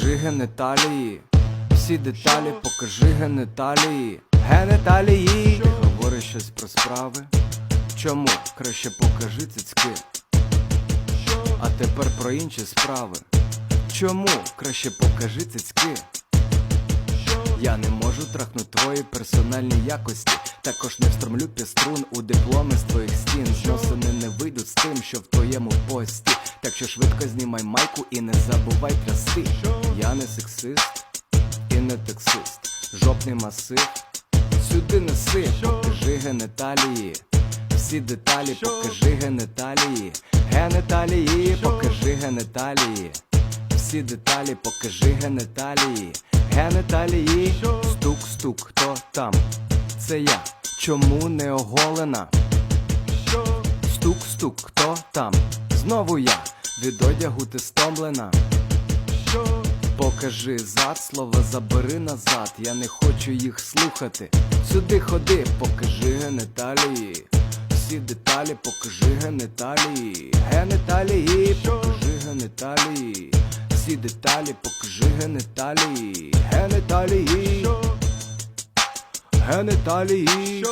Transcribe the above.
покажи генеталії. Всі деталі, покажи генеталії. Генеталії. Ти говориш щось про справи. Чому? Краще покажи цицьки. А тепер про інші справи. Чому? Краще покажи цицьки. Я не можу трахнути твої персональні якості. Також не встромлю піструн у дипломи з твоїх стін. Зносини не вийдуть з тим, що в твоєму пості. Так що швидко знімай майку і не забувай трясти. Я не сексист і не таксист. Жопний масив. Сюди неси, покажи генеталії. Всі деталі, покажи генеталії. Генеталії, покажи генеталії. Всі деталі, покажи генеталії. Генеталії. Стук, стук, хто там? Це я. Чому не оголена? Стук, стук, хто там? Знову я. Від одягу ти стомлена. Покажи зад, слова забери назад, я не хочу їх слухати. Сюди ходи, покажи генеталії. Всі деталі, покажи генеталії. Генеталії, покажи генеталії. Всі деталі, покажи генеталії. Генеталії. Генеталії.